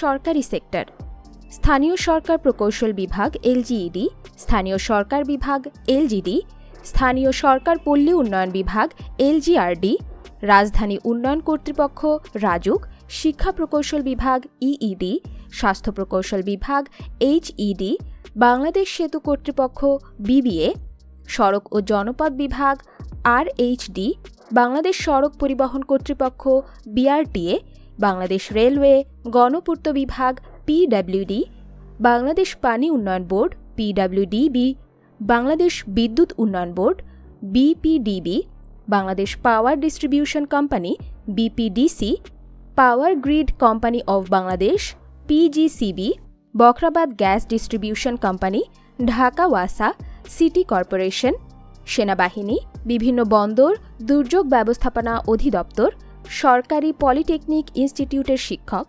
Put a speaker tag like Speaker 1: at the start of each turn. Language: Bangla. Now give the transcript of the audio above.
Speaker 1: সরকারি সেক্টর। স্থানীয় সরকার প্রকৌশল বিভাগ এলজিইডি স্থানীয় সরকার বিভাগ এলজিডি স্থানীয় সরকার পল্লী উন্নয়ন বিভাগ এলজিআরডি রাজধানী উন্নয়ন কর্তৃপক্ষ, রাজুক, শিক্ষা প্রকৌশল বিভাগ ইইডি স্বাস্থ্য প্রকৌশল বিভাগ এইচইডি বাংলাদেশ সেতু কর্তৃপক্ষ বিবিএ সড়ক ও জনপথ বিভাগ আরএইচডি বাংলাদেশ সড়ক পরিবহন কর্তৃপক্ষ বিআরটিএ বাংলাদেশ রেলওয়ে, গণপূর্ত বিভাগ পিডব্লিউডি বাংলাদেশ পানি উন্নয়ন বোর্ড পিডাব্লিউডিবি বাংলাদেশ বিদ্যুৎ উন্নয়ন board BPDB Bangladesh power distribution company BPDC power grid company of Bangladesh PGCB Bakhrabad gas distribution company, Dhaka Wasa, city corporation, সেনাবাহিনী, বিভিন্ন বন্দর, দুর্যোগ ব্যবস্থাপনা অধিদপ্তর সরকারি পলিটেকনিক ইনস্টিটিউটের শিক্ষক